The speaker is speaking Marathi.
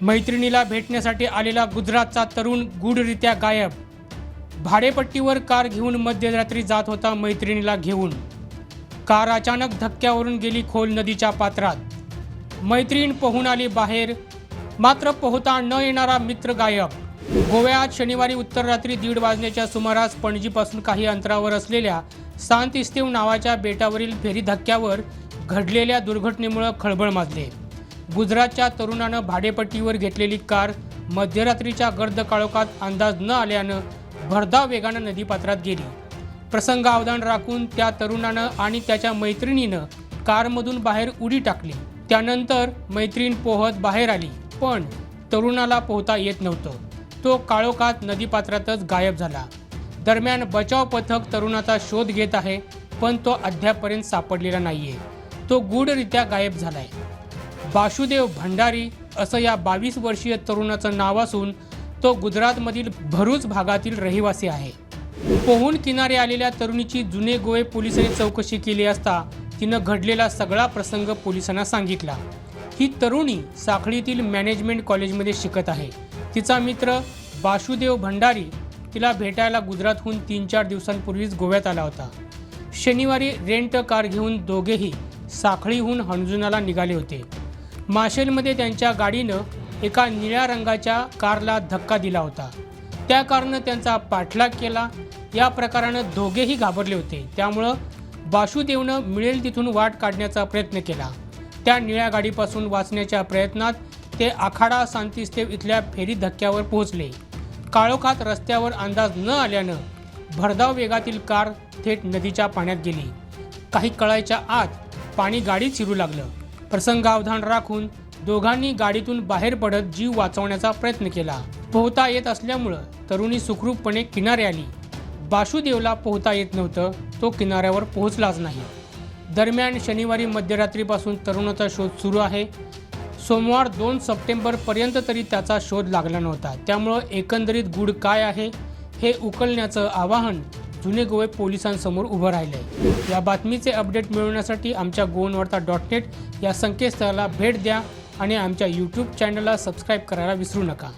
मैत्रिणीला भेटण्यासाठी आलेला गुजरातचा तरुण गूढरित्या गायब. भाडेपट्टीवर कार घेऊन मध्यरात्री जात होता मैत्रिणीला घेऊन. कार अचानक धक्क्यावरून गेली खोल नदीच्या पात्रात. मैत्रीण पोहून आली बाहेर. मात्र पोहता न येणारा मित्र गायब. गोव्यात शनिवारी उत्तर रात्री दीड वाजण्याच्या सुमारास पणजीपासून काही अंतरावर असलेल्या सांत इस्तेव नावाच्या बेटावरील फेरी धक्क्यावर घडलेल्या दुर्घटनेमुळे खळबळ माजले. गुजरातच्या तरुणानं भाडेपट्टीवर घेतलेली कार मध्यरात्रीच्या गर्द काळोखात अंदाज न आल्यानं भरधाव वेगानं नदीपात्रात गेली. प्रसंगावधान राखून त्या तरुणानं आणि त्याच्या मैत्रिणीनं कारमधून बाहेर उडी टाकली. त्यानंतर मैत्रीण पोहत बाहेर आली पण तरुणाला पोहता येत नव्हतं. तो काळोखात नदीपात्रातच गायब झाला. दरम्यान बचाव पथक तरुणाचा शोध घेत आहे पण तो अद्यापपर्यंत सापडलेला नाहीये. तो गूढरित्या गायब झाला आहे वासुदेव भंडारी असं या बावीस वर्षीय तरुणाचं नाव असून तो गुजरातमधील भरूच भागातील रहिवासी आहे. पोहून किनारे आलेल्या तरुणीची जुने गोवे पोलिसांनी चौकशी केली असता तिनं घडलेला सगळा प्रसंग पोलिसांना सांगितला. ही तरुणी साखळीतील मॅनेजमेंट कॉलेजमध्ये शिकत आहे. तिचा मित्र वासुदेव भंडारी तिला भेटायला गुजरातहून तीन चार दिवसांपूर्वीच गोव्यात आला होता. शनिवारी रेंट कार घेऊन दोघेही साखळीहून हणजुनाला निघाले होते. माशेलमध्ये त्यांच्या गाडीनं एका निळ्या रंगाच्या कारला धक्का दिला होता. त्या कारनं त्यांचा पाठलाग केला. या प्रकारानं दोघेही घाबरले होते. त्यामुळं वासुदेवनं मिळेल तिथून वाट काढण्याचा प्रयत्न केला. त्या निळ्या गाडीपासून वाचण्याच्या प्रयत्नात ते आखाडा सांतिस्तेव इथल्या फेरी धक्क्यावर पोहोचले. काळोखात रस्त्यावर अंदाज न आल्यानं भरधाव वेगातील कार थेट नदीच्या पाण्यात गेली. काही कळायच्या आत पाणी गाडीत शिरू लागलं. प्रसंगावधान राखून दोघांनी गाडीतून बाहेर पडत जीव वाचवण्याचा प्रयत्न केला. पोहता येत असल्यामुळं तरुणी सुखरूपपणे किनारे आली. बाशुदेवला पोहता येत नव्हतं तो किनाऱ्यावर पोहोचलाच नाही. दरम्यान शनिवारी मध्यरात्रीपासून तरुणाचा शोध सुरू आहे. सोमवार दोन सप्टेंबरपर्यंत तरी त्याचा शोध लागला नव्हता. त्यामुळं एकंदरीत गुड काय आहे हे उकलण्याचं आवाहन जुने गोवे पोलिसांसमोर उभं राहिलंय या बातमीचे अपडेट मिळवण्यासाठी आमच्या गोवनवार्ता डॉट नेट या संकेतस्थळाला भेट द्या आणि आमच्या यूट्यूब चॅनलला सबस्क्राईब करायला विसरू नका.